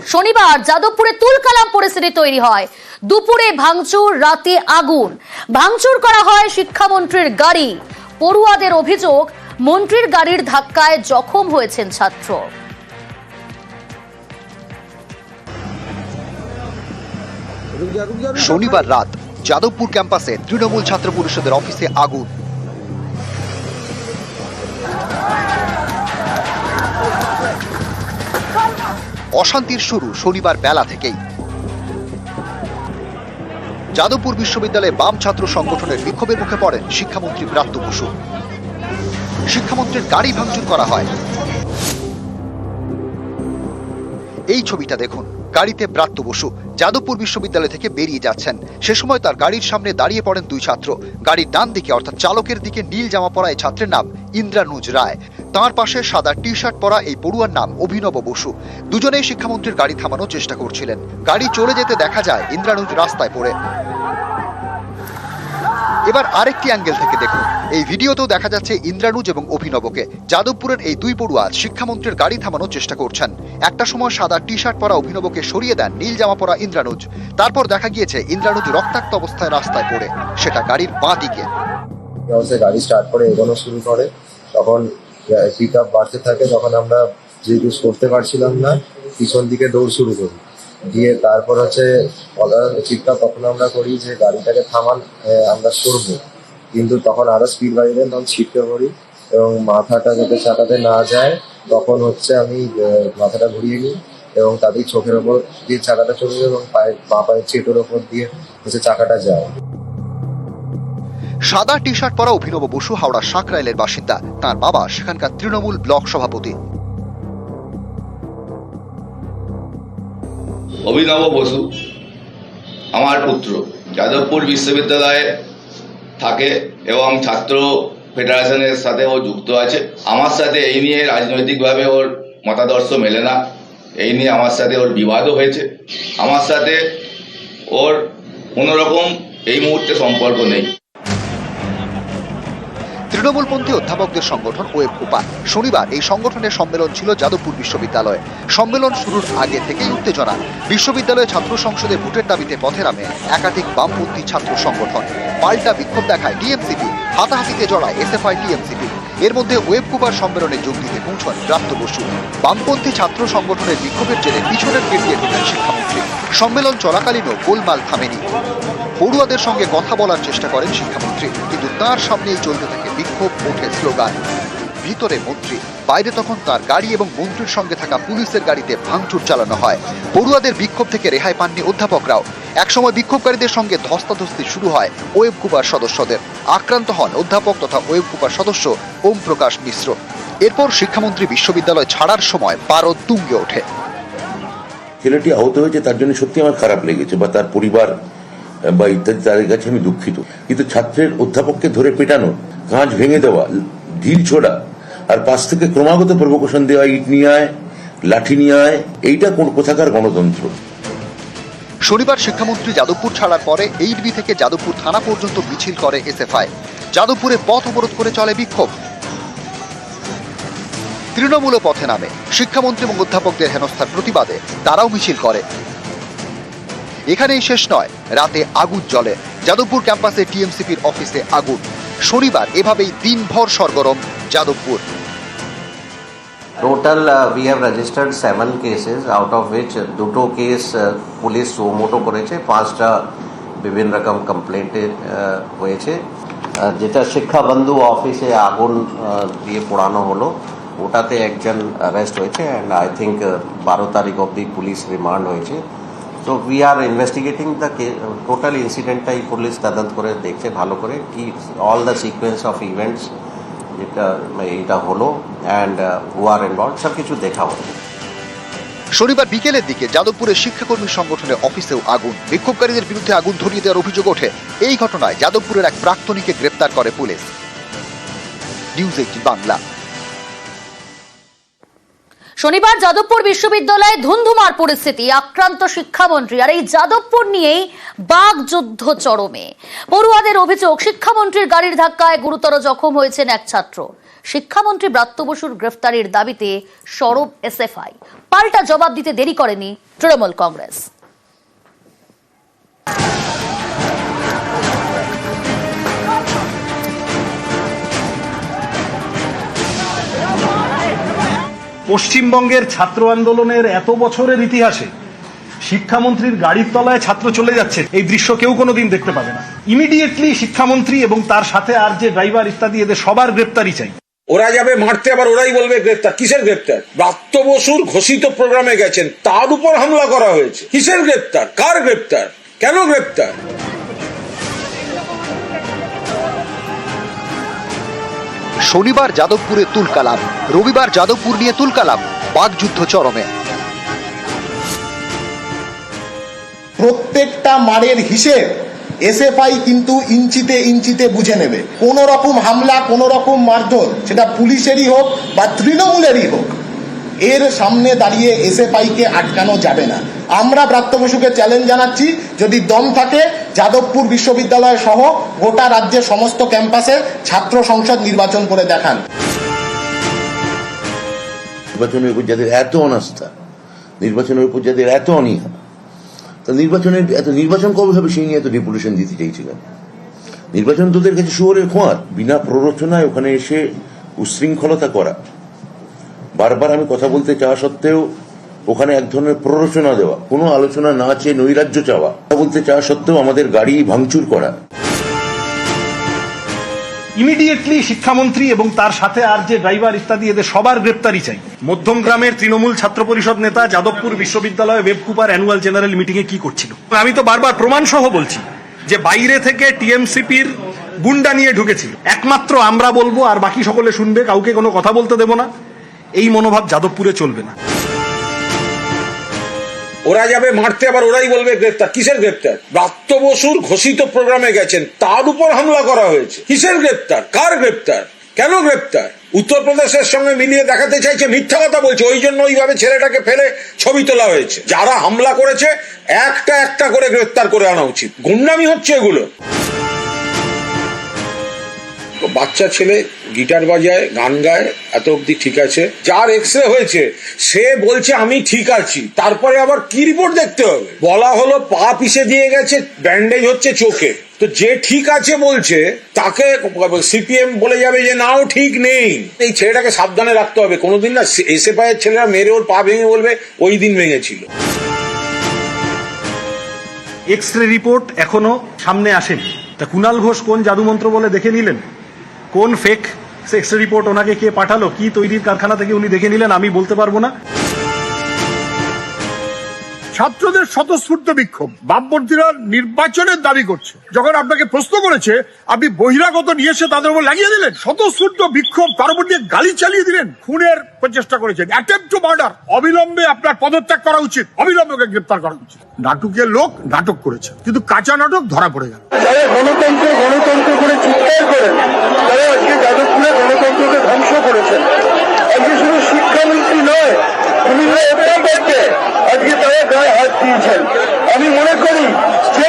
শনিবার যাদবপুরে তুলকালাম পরিস্থিতি তৈরি হয়। দুপুরে ভাঙচুর, রাতে আগুন। ভাঙচুর করা হয় শিক্ষামন্ত্রীর গাড়ি। পড়ুয়াদের অভিযোগ, মন্ত্রীর গাড়ির ধাক্কায় জখম হয়েছেন ছাত্র। শনিবার রাত যাদবপুর ক্যাম্পাসে তৃণমূল ছাত্র পরিষদের অফিসে আগুন। অশান্তির শুরু শনিবার বেলা থেকেই। যাদবপুর বিশ্ববিদ্যালয়ে বাম ছাত্র সংগঠনের বিক্ষোভের মুখে পড়েন শিক্ষামন্ত্রী ব্রাত্য বসু। শিক্ষামন্ত্রীর গাড়ি ভাঙচুর করা হয়। এই ছবিটা দেখুন। গাড়িতে ব্রাত্য বসু। যাদবপুর বিশ্ববিদ্যালয় থেকে বেরিয়ে যাচ্ছেন। সে সময় তার গাড়ির সামনে দাঁড়িয়ে পড়েন দুই ছাত্র। গাড়ির ডান দিকে, অর্থাৎ চালকের দিকে নীল জামা পরা এই ছাত্রের নাম ইন্দ্রানুজ রায়। তার পাশে সাদা টি শার্ট পরা এই পড়ুয়ার নাম অভিনব বসু। দুজনেই শিক্ষামন্ত্রীর গাড়ি থামানোর চেষ্টা করছিলেন। গাড়ি চলে যেতে দেখা যায় ইন্দ্রানুজ রাস্তায় পড়ে। এবার আরেকটি অ্যাঙ্গেল থেকে দেখুন। এই ভিডিওতেও দেখা যাচ্ছে ইন্দ্রানুজ এবং অভিনবকে। যাদবপুরের এই দুই পড়ুয়া শিক্ষামন্ত্রীর গাড়ি থামানোর চেষ্টা করছেন। একটা সময় সাদা টি শার্ট পরা অভিনবকে সরিয়ে দেন নীল জামা পরা ইন্দ্রানুজ। তারপর দেখা গিয়েছে ইন্দ্রানুজ রক্তাক্ত অবস্থায় রাস্তায় পড়ে। সেটা গাড়ির বাঁ দিকে। গাড়ি স্টার্ট করে এগোনো শুরু করে, তখন পিক আপ বাড়তে থাকে, তখন আমরা যেহেতু করতে পারছিলাম না, পিছন দিকে দৌড় শুরু করি। দিয়ে তারপর হচ্ছে আপ তখন আমরা করি যে গাড়িটাকে থামান আমরা সরবো। কিন্তু তখন আরও স্পিড বাড়িয়ে দেন, তখন ছিটকে পড়ি এবং মাথাটা যাতে চাকাতে না যায়, তখন হচ্ছে আমি মাথাটা ঘুরিয়ে নিই এবং তাদের চোখের ওপর দিয়ে চাকাটা চলে যায় এবং পায়ের পা পায়ের চেটোর ওপর দিয়ে হচ্ছে চাকাটা যায়। সাদা টি শার্ট পরা অভিনব বসু হাওড়া সাঁকরাইলের বাসিন্দা। তার বাবা সেখানকার তৃণমূল ব্লক সভাপতি। অভিনব বসু, আমার পুত্র। যাদবপুর বিশ্ববিদ্যালয়ে থাকে এবং ছাত্র ফেডারেশনের সাথে ও যুক্ত আছে। আমার সাথে এই নিয়ে রাজনৈতিকভাবে ওর মতাদর্শ মেলে না। এই নিয়ে আমার সাথে ওর বিবাদও হয়েছে। আমার সাথে ওর কোনোরকম এই মুহূর্তে সম্পর্ক নেই। তৃণমূলপন্থী অধ্যাপকদের সংগঠন ওয়েব কুপা শনিবার এই সংগঠনের সম্মেলন ছিল যাদবপুর বিশ্ববিদ্যালয়ে। সম্মেলন শুরুর আগে থেকেই উত্তেজনা। বিশ্ববিদ্যালয়ে ছাত্র সংসদে ভোটের দাবিতে পথে নামে একাধিক বামপন্থী ছাত্র সংগঠন। পাল্টা বিক্ষোভ দেখায় টিএমসিপি হাতাহাতিতে জড়ায় এসএফআই, টিএমসিপি। এর মধ্যে ওয়েব কুপার সম্মেলনে যোগ দিতে পৌঁছান প্রাপ্ত বসু। বামপন্থী ছাত্র সংগঠনের বিক্ষোভের জেরে পিছনের গেট দিয়ে ঢোকেন শিক্ষামন্ত্রী। সম্মেলন চলাকালীনও গোলমাল থামেনি। পড়ুয়াদের সঙ্গে কথা বলার চেষ্টা করেন শিক্ষামন্ত্রী, কিন্তু তার সামনেই চলতে থাকে বিক্ষোভ ওঠে স্লোগান। ভিতরে মন্ত্রী। বাইরে তখন তার গাড়ি এবং মন্ত্রীর সঙ্গে থাকা পুলিশের গাড়িতে ভাঙচুর চালানো হয়। পড়ুয়াদের বিক্ষোভ থেকে রেহাই পাননি অধ্যাপকরাও। একসময় বিক্ষোভকারীদের সঙ্গে ধস্তাধস্তি শুরু হয় ওয়েব কুপার সদস্যদের। আক্রান্ত হন অধ্যাপক তথা ওয়েব কুপার সদস্য ওম প্রকাশ মিশ্র। এরপর শিক্ষামন্ত্রী বিশ্ববিদ্যালয় ছাড়ার সময় পারদ তুঙ্গে ওঠে। ছেলেটি আহত হয়েছে, তার জন্য সত্যি আমার খারাপ লেগেছে বা তার পরিবার, বা ইত্যাদি, তাদের কাছে আমি দুঃখিত। কিন্তু ছাত্রের অধ্যাপককে ধরে পেটানো, কাঁচ ভেঙে দেওয়া, ঢিল ছোড়া আর পাশ থেকে ক্রমাগত প্রভোকেশন দেওয়া ইট নিয়ে আয়, লাঠি নিয়ে আয়, এইটা কোন কোথাকার গণতন্ত্র? শনিবার শিক্ষামন্ত্রী যাদবপুর ছাড়ার পরে এইচবি থেকে যাদবপুর থানা পর্যন্ত মিছিল করে এসএফআই। যাদবপুরে পথ অবরোধ করে চলে বিক্ষোভ। তৃণমূল পথে নামে। শিক্ষামন্ত্রী এবং অধ্যাপকদের হেনস্থার প্রতিবাদে তারাও মিছিল করে। এখানেই শেষ নয়, রাতে আগুন জ্বলে। যাদবপুর ক্যাম্পাসে টিএমসিপির অফিসে আগুন। শনিবার এভাবেই দিনভর সরগরম। Jadavpur Total, uh, we have registered seven cases, out of which uh, দুটো কেস পুলিশ সুমোটো করেছে পাঁচটা বিভিন্ন রকম কমপ্লেন্টে হয়েছে যেটা শিক্ষাবন্ধু অফিসে আগুন দিয়ে পোড়ানো হলো ওটাতে একজন অ্যারেস্ট হয়েছে অ্যান্ড আই থিঙ্ক বারো তারিখ অবধি পুলিশ রিমান্ড হয়েছে তো we are investigating the total ইনসিডেন্টটাই police তদন্ত করে দেখছে ভালো করে কি all the sequence of events যেটা এটা হলো অ্যান্ড ওয়ার ইনভলভ সব কিছু দেখা হলো শনিবার বিকেলের দিকে যাদবপুরের শিক্ষাকর্মী সংগঠনের অফিসেও আগুন। বিক্ষোভকারীদের বিরুদ্ধে আগুন ধরিয়ে দেওয়ার অভিযোগ ওঠে। এই ঘটনায় যাদবপুরের এক প্রাক্তনীকে গ্রেপ্তার করে পুলিশ। News eighteen Bangla. শনিবার যাদবপুর বিশ্ববিদ্যালয়ে ধুন্ধুমার পরিস্থিতি, আক্রান্ত শিক্ষামন্ত্রী আর এই যাদবপুর নিয়েই বাঘ যুদ্ধ চরমে। পড়ুয়াদের অভিযোগ, শিক্ষামন্ত্রীর গাড়ির ধাক্কায় গুরুতর জখম হয়েছেন এক ছাত্র। শিক্ষামন্ত্রী ব্রাত্য বসুর গ্রেফতারির দাবিতে সরব এসএফআই। পাল্টা জবাব দিতে দেরি করেনি তৃণমূল কংগ্রেস। পশ্চিমবঙ্গের ছাত্র আন্দোলনের এত বছরের ইতিহাসে শিক্ষামন্ত্রীর গাড়ির তলায় ছাত্র চলে যাচ্ছে, এই দৃশ্য কেউ কোনোদিন দেখতে পাবে না। ইমিডিয়েটলি শিক্ষামন্ত্রী এবং তার সাথে আর যে ড্রাইভার ইত্যাদি, এদের সবার গ্রেপ্তারি চাই। ওরা যাবে মারতে, আবার ওরাই বলবে গ্রেপ্তার। কিসের গ্রেপ্তার? ব্রাত্য বসুর ঘোষিত প্রোগ্রামে গেছেন, তার উপর হামলা করা হয়েছে। কিসের গ্রেপ্তার? কার গ্রেপ্তার? কেন গ্রেপ্তার? শনিবার যাদবপুরে তুলকালাম। রবিবার যাদবপুর নিয়ে তুলকালাম বাগযুদ্ধ চরমে। প্রত্যেকটা মারের হিসেব এসএফআই কিন্তু ইঞ্চিতে ইঞ্চিতে বুঝে নেবে। কোন রকম হামলা কোন রকম মারধর, সেটা পুলিশেরই হোক বা তৃণমূলেরই হোক। এর সামনে দাঁড়িয়ে এসএফআই কে আটকানো যাবে না। আমরা প্রাপ্ত বসুকে চ্যালেঞ্জ জানাচ্ছি, যদি দম থাকে, যাদবপুর বিশ্ববিদ্যালয় সহ গোটা রাজ্যের সমস্ত ক্যাম্পাসে ছাত্র সংসদ নির্বাচন করে দেখান। নির্বাচনের উপর যাদের এত অনাস্থা নির্বাচনের উপর যাদের এত অনীহা। তা নির্বাচনের, এত নির্বাচন কবে হবে সেই নিয়ে এত ডেপুটেশন দিতে চাইছিলেন নির্বাচন তোদের কাছে শুয়োরের খোঁয়ার, বিনা প্ররোচনায় ওখানে এসে উশৃঙ্খলতা করা। বারবার আমি কথা বলতে চাওয়া সত্ত্বেও ওখানে এক ধরনের প্ররোচনা দেওয়া, কোনো আলোচনা না চেয়ে নৈরাজ্য চাওয়া, কথা বলতে চাওয়া সত্ত্বেও আমাদের গাড়ি ভাঙচুর করা। ইমিডিয়েটলি শিক্ষামন্ত্রী এবং তার সাথে আর যে ড্রাইভার ইত্যাদি, এদের সবার গ্রেপ্তারি চাই। মধ্যম গ্রামের তৃণমূল ছাত্র পরিষদ নেতা যাদবপুর বিশ্ববিদ্যালয়ে ওয়েবকুপার অ্যানুয়াল জেনারেল মিটিং এ কি করছিল? আমি তো বারবার প্রমাণ সহ বলছি যে বাইরে থেকে টিএমসিপির গুন্ডা নিয়ে ঢুকেছিল। একমাত্র আমরা বলব, আর বাকি সকলে শুনবে, কাউকে কোনো কথা বলতে দেব না। এই মনোভাব যাদবপুরে চলবে না। ওরা যাবে মারতে, আবার ওরাই বলবে গ্রেপ্তার। কিসের গ্রেপ্তার? ব্রাত্য বসুর ঘোষিত প্রোগ্রামে গেছেন, তার উপর হামলা করা হয়েছে। কিসের গ্রেপ্তার? কার গ্রেপ্তার? কেন গ্রেপ্তার? উত্তরপ্রদেশের সঙ্গে মিলিয়ে দেখাতে চাইছে, মিথ্যা কথা বলছে। ওই জন্য ওইভাবে ছেলেটাকে ফেলে ছবি তোলা হয়েছে। যারা হামলা করেছে, একটা একটা করে গ্রেপ্তার করে আনা উচিত। গুন্ডামি হচ্ছে এগুলো। বাচ্চা ছেলে গিটার বাজায়, গান গায়, এত অব্দি ঠিক আছে। যার এক্স রে হয়েছে, সে বলছে, আমি ঠিক আছি। তারপরে আবার কি রিপোর্ট দেখতে হবে? বলা হলো, পা পিষে দিয়ে গেছে ব্যান্ডেজ হচ্ছে চোখে। তো যে ঠিক আছে বলছে, তাকে সিপিএম বলে যাবে যে, নাও ঠিক নেই। এই ছেলেটাকে সাবধানে রাখতে হবে। কোনোদিন না এসে পায়ের ছেলেরা মেরে ওর পা ভেঙে বলবে, ওই দিন ভেঙেছিল। এক্স রে রিপোর্ট এখনও সামনে আসেনি। তা কুণাল ঘোষ কোন জাদুমন্ত্র বলে দেখে নিলেন? কোন ফেক এক্স রে রিপোর্ট ওনাকে কে পাঠালো, কি তৈরির কারখানা থেকে উনি দেখে নিলেন, আমি বলতে পারব না। ছাত্রদের স্বতঃস্ফূর্ত বিক্ষোভ। বামপন্থীরা নির্বাচনের দাবি করছে। যখন আপনাকে প্রশ্ন করেছে, আপনি বহিরাগত নিয়ে এসে তাদের উপর লাগিয়ে দিলেন? স্বতঃস্ফূর্ত বিক্ষোভ, তার উপর দিয়ে গালি চালিয়ে দিলেন? খুনের প্রচেষ্টা করেছেন। অ্যাটেম্প টু মার্ডার অবিলম্বে আপনার পদত্যাগ করা উচিত। অবিলম্বে গ্রেপ্তার করা উচিত। নাটকের লোক নাটক করেছে, কিন্তু কাঁচা নাটক ধরা পড়ে গেল। গণতন্ত্র গণতন্ত্র করে চিৎকার তারা আজকে যাদবপুরে গণতন্ত্রকে ধ্বংস করেছেন আজকে শুধু শিক্ষামন্ত্রী নয় বিভিন্ন অধ্যাপককে আজকে তারা গায়ে হাত দিয়েছেন। আমি মনে করি যে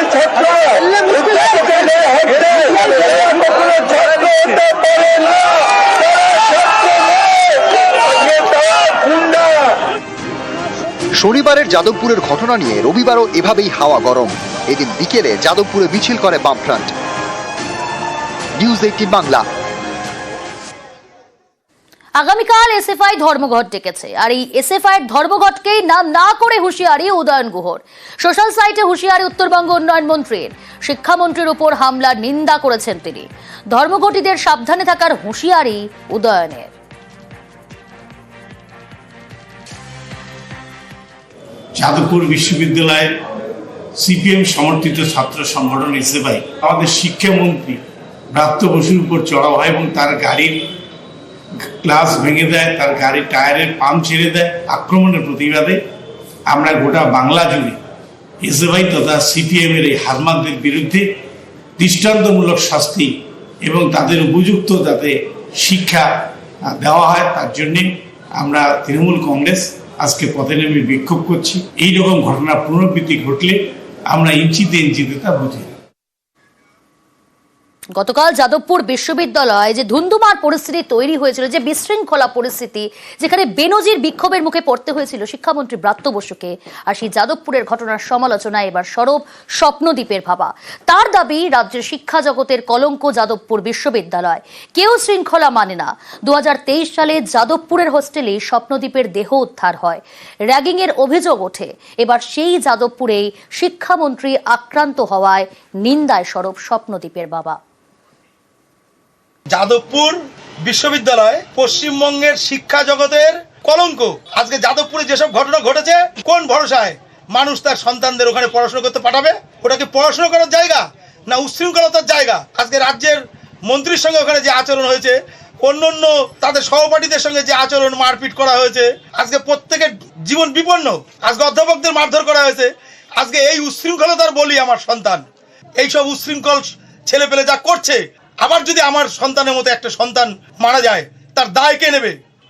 শনিবারের যাদবপুরের ঘটনা নিয়ে রবিবারও এভাবেই হাওয়া গরম। এদিন বিকেলে যাদবপুরে মিছিল করে বামফ্রন্ট। News eighteen Bangla. আগামীকাল এসএফআই ধর্মঘট ডেকেছে, আর এই এসএফআই ধর্মঘটকেই নাম না করে হুঁশিয়ারি উদয়ন গুহর। সোশ্যাল সাইটে হুঁশিয়ারি উত্তরবঙ্গ উন্নয়ন মন্ত্রীর, শিক্ষামন্ত্রীর উপর হামলার নিন্দা করেছেন তিনি। ধর্মঘটীদের সাবধানে থাকার হুঁশিয়ারি উদয়নের। যাদবপুর বিশ্ববিদ্যালয়ের সিপিএম সমর্থিত ছাত্র সংগঠন এসএফআই, আমাদের শিক্ষামন্ত্রী ব্রাত্য বসুর উপর চড়াও হয় এবং তার গাড়ির গ্লাস ভেঙে দেয়, তার গাড়ির টায়ারের পাম্প ছেড়ে দেয়, আক্রমণের প্রতিবাদে আমরা গোটা বাংলা জুড়ে এসএফআই তথা সিপিএম এর এই হারমানদের বিরুদ্ধে দৃষ্টান্তমূলক শাস্তি এবং তাদের উপযুক্ত যাতে শিক্ষা দেওয়া হয়, তার জন্যে আমরা তৃণমূল কংগ্রেস আজকে পথে নেমে বিক্ষোভ করছি। এই রকম ঘটনা পুনরাবৃত্তি ঘটলে আমরা ইঞ্চিতে ইঞ্চিতে তা বুঝি গতকাল যাদবপুর বিশ্ববিদ্যালয়ে যে ধুন্ধুমার পরিস্থিতি তৈরি হয়েছিল, যে বিশৃঙ্খলা পরিস্থিতি, যেখানে বেনজির বিক্ষোভের মুখে পড়তে হয়েছিল শিক্ষামন্ত্রী ব্রাত্য বসুকে আর সেই যাদবপুরের ঘটনার সমালোচনায় এবার সরব স্বপ্নদ্বীপের ভাবা। তার দাবি, রাজ্যের শিক্ষা জগতের কলঙ্ক যাদবপুর বিশ্ববিদ্যালয়। কেউ শৃঙ্খলা মানে না। দু হাজার তেইশ সালে যাদবপুরের হোস্টেলে স্বপ্নদ্বীপের দেহ উদ্ধার হয়। র্যাগিংয়ের অভিযোগ ওঠে। এবার সেই যাদবপুরেই শিক্ষামন্ত্রী আক্রান্ত হওয়ায় নিন্দায় সরব স্বপ্নদ্বীপের বাবা। যাদবপুর বিশ্ববিদ্যালয় পশ্চিমবঙ্গের শিক্ষা জগতের কলঙ্ক। আজকে যাদবপুরে যেসব ঘটনা ঘটেছে, কোন ভরসায় মানুষ তার সন্তানদের ওখানে পড়াশোনা করতে পাঠাবে? ওটা কি পড়াশোনা করার জায়গা না উচ্ছৃঙ্খলতার জায়গা? আজকে রাজ্যের মন্ত্রীর সঙ্গে ওখানে যে আচরণ হয়েছে, অন্য অন্য তাদের সহপাঠীদের সঙ্গে যে আচরণ মারপিট করা হয়েছে, আজকে প্রত্যেকের জীবন বিপন্ন। আজকে অধ্যাপকদের মারধর করা হয়েছে। আজকে এই উচ্ছৃঙ্খলতার বলি আমার সন্তান। এইসব উচ্ছৃঙ্খল ছেলে পেলে যা করছে আবার যদি আমার সন্তানের মতো একটা সন্তান মারা যায় তার দায় কে নেবে?